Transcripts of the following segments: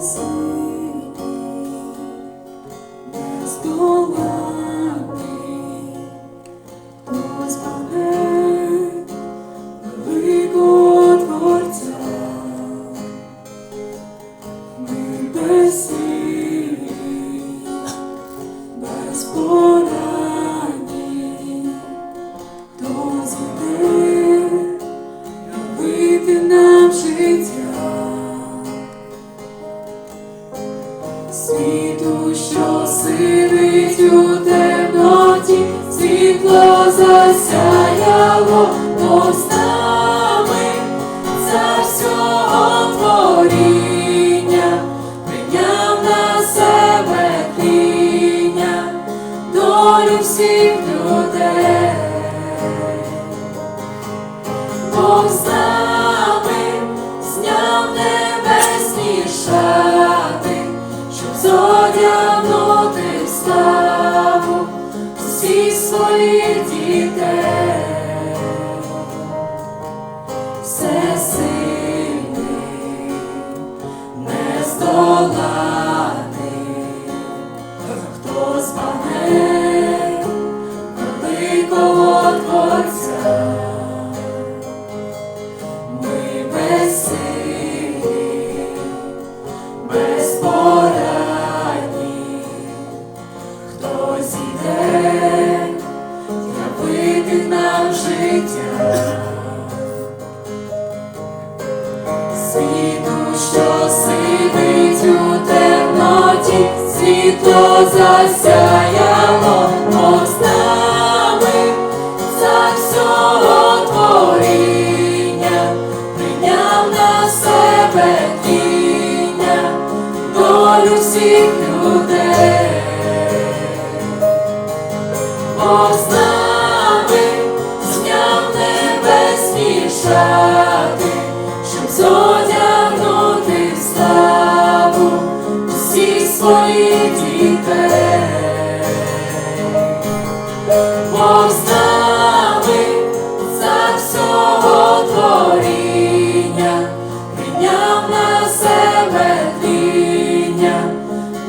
see. Світу, що сидить у темноті, світло засяяло своїх дітей. все сильний, не нездоланий, життя. Світу, що сидить у темноті, світло засяяло Бог за всього творіння, прийняв на себе тіння, долю всіх людей. Щоб зодягнути в славу всіх своїх дітей. Бог з за всього творіння, прийняв на себе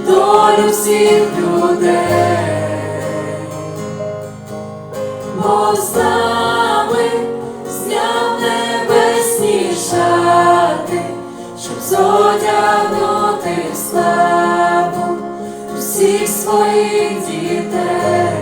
долю всіх людей. Бог з щоб зодягнути славу всіх своїх дітей.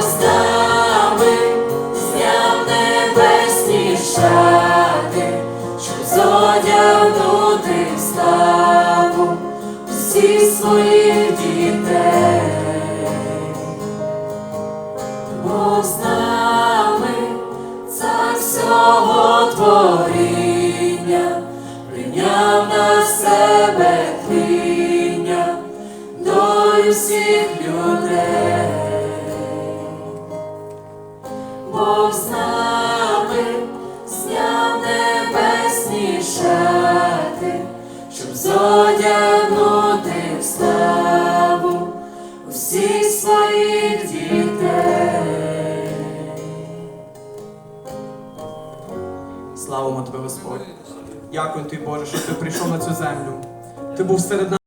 Бог зняв небесні шати, щоб зодягнути в славу всіх своїх дітей. Бог з всього творіння, прийняв на себе тління, долю всіх людей повстати, зняв небесні шати, щоб зодягнути в славу усіх своїх дітей. Славимо тебе, Господь! Дякую тобі, Боже, що ти прийшов на цю землю. Ти був серед нас.